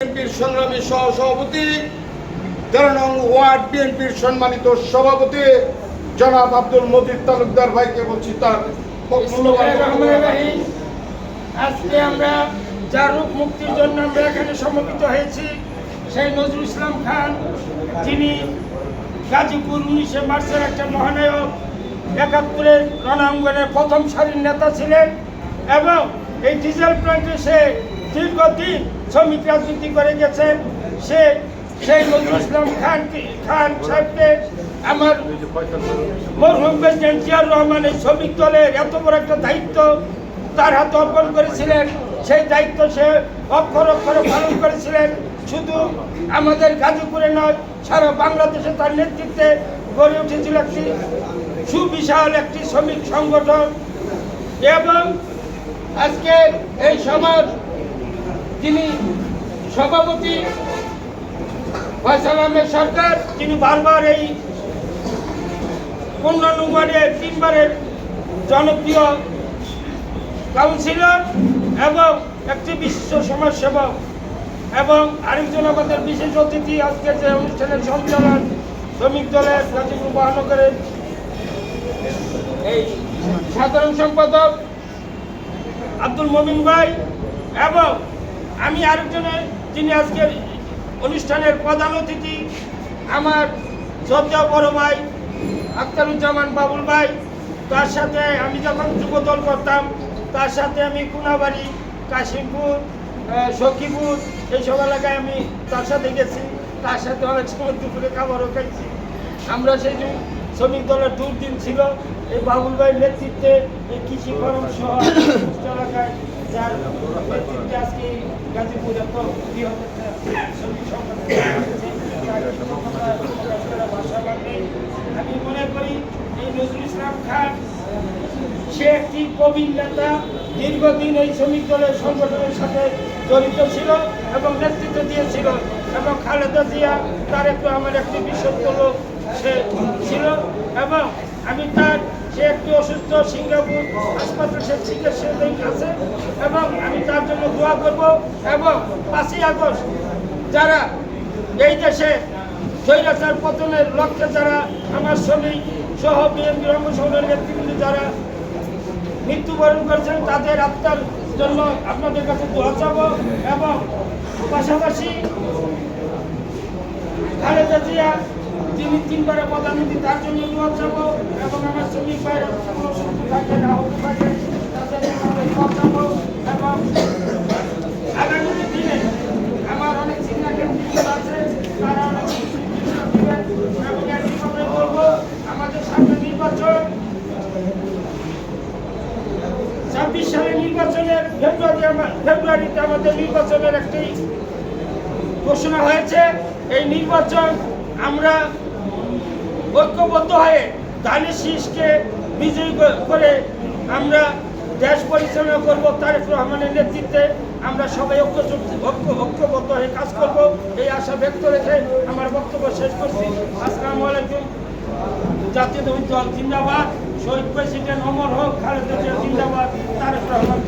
বিএনপির সংগ্রামী সহ সভাপতি তেরো নং ওয়ার্ড বিএনপির সম্মানিত সভাপতি জনাব আব্দুল মজিদ তালুকদার ভাইকে বলছি তার। আজকে আমরা যার রূপ মুক্তির জন্য আমরা এখানে সমবেত হয়েছি সেই নজরুল ইসলাম খান যিনি গাজীপুর উনিশে মার্চের একটা মহানায়ক একাত্তরের রণাঙ্গনের প্রথম সারির নেতা ছিলেন এবং এই ডিজেল প্ল্যান্টে সে দীর্ঘদিন শ্রমিক রাজনীতি করে গেছেন। সে সেই নজরুল ইসলাম খান খান সাহেবকে আমার মরহুম প্রেসিডেন্ট জিয়াউর রহমান এই শ্রমিক দলের এত বড় একটা দায়িত্ব তার হাতে অর্পণ করেছিলেন। সেই দায়িত্ব সে অক্ষর অক্ষরে পালন করেছিলেন। শুধু আমাদের গাজীপুরে নয়, সারা বাংলাদেশে তার নেতৃত্বে গড়ে উঠেছিল একটি সুবিশাল একটি শ্রমিক সংগঠন এবং আজকে এই সমাজ, যিনি সভাপতি ফয়সাল আহমেদ সরকার, তিনি বারবার এই পনেরো নম্বরে তিনবারের জনপ্রিয় কাউন্সিলর এবং একটি বিশিষ্ট সমাজসেবক এবং আরেকজন আমাদের বিশেষ অতিথি আজকে যে অনুষ্ঠানের সঞ্চালন শ্রমিক দলের গাজীপুর মহানগরের এই সাধারণ সম্পাদক আব্দুল মমিন ভাই এবং আমি আরেকজনের যিনি আজকের অনুষ্ঠানের প্রধান অতিথি, আমার শ্রদ্ধা বড় ভাই আখতারুজ্জামান বাবুল ভাই। তার সাথে আমি যখন যুবদল করতাম, তার সাথে আমি কুনাবাড়ি, কাশিমপুর সখীপুর, এইসব এলাকায় আমি তার সাথে গেছি। তার সাথে অনেক সময় দুপুরে খাবারও খাইছি। আমরা সেই শ্রমিক দলের দুর্দিন ছিল। এই বাবুল ভাইয়ের নেতৃত্বে এই কৃষি ফরম সহ এলাকায় যার নেতৃত্বে আজকে গাজীপুর এত বৃহৎ। আমি মনে করি এই নজরুল ইসলাম খান, সে একটি প্রবীণ নেতা, দীর্ঘদিন এই শ্রমিক দলের সংগঠনের সাথে জড়িত ছিল এবং নেতৃত্ব দিয়েছিল। এবং খালেদা জিয়া, তার একটু আমার একটি বিশ্বস্ত লোক ছিল এবং আমি তার, সে একটি অসুস্থ সিঙ্গাপুর হাসপাতাল সে চিকিৎসাধীন আছে এবং আমি তার জন্য দোয়া করব এবং পাঁচই আগস্ট যারা এই দেশে স্বৈরাচার পতনের লক্ষ্যে যারা আমার শ্রমিক সহ বিএনপি অঙ্গসংগঠনের নেতৃবৃন্দ যারা মৃত্যুবরণ করেছেন, তাদের আত্মার জন্য আপনাদের কাছে দোয়া চাব এবং পাশাপাশি খালেদা জিয়া যিনি তিনবারের প্রধানমন্ত্রী তার জন্য দোয়া চাবো এবং আমার শ্রমিক ভাইরা কোনো থাকে না হতে পারে তাদের জন্য আমি দোয়া এবং আগামী দিনে আমার অনেক সিনিয়র আছে, তারা অনেক এবং একই বলব, আমাদের সামনে নির্বাচন, ছাব্বিশ সালের নির্বাচনের ফেব্রুয়ারি আমার- ফেব্রুয়ারিতে আমাদের নির্বাচনের একটি ঘোষণা হয়েছে, এই নির্বাচন আমরা ঐক্যবদ্ধ হয়ে ধানের শীষকে বিজয়ী করে আমরা দেশ পরিচালনা করব, তারেক রহমানের নেতৃত্বে আমরা সবাই ঐক্য ঐক্য ঐক্যবদ্ধ হয়ে কাজ করব। এই আশা ব্যক্ত রেখে আমার বক্তব্য শেষ করছি। আসসালামু আলাইকুম। জাতীয় দল জিন্দাবাদ। শহীদ প্রেসিডেন্ট অমর হোক, খালেদা জিয়া জিন্দাবাদ। তারেক রহমান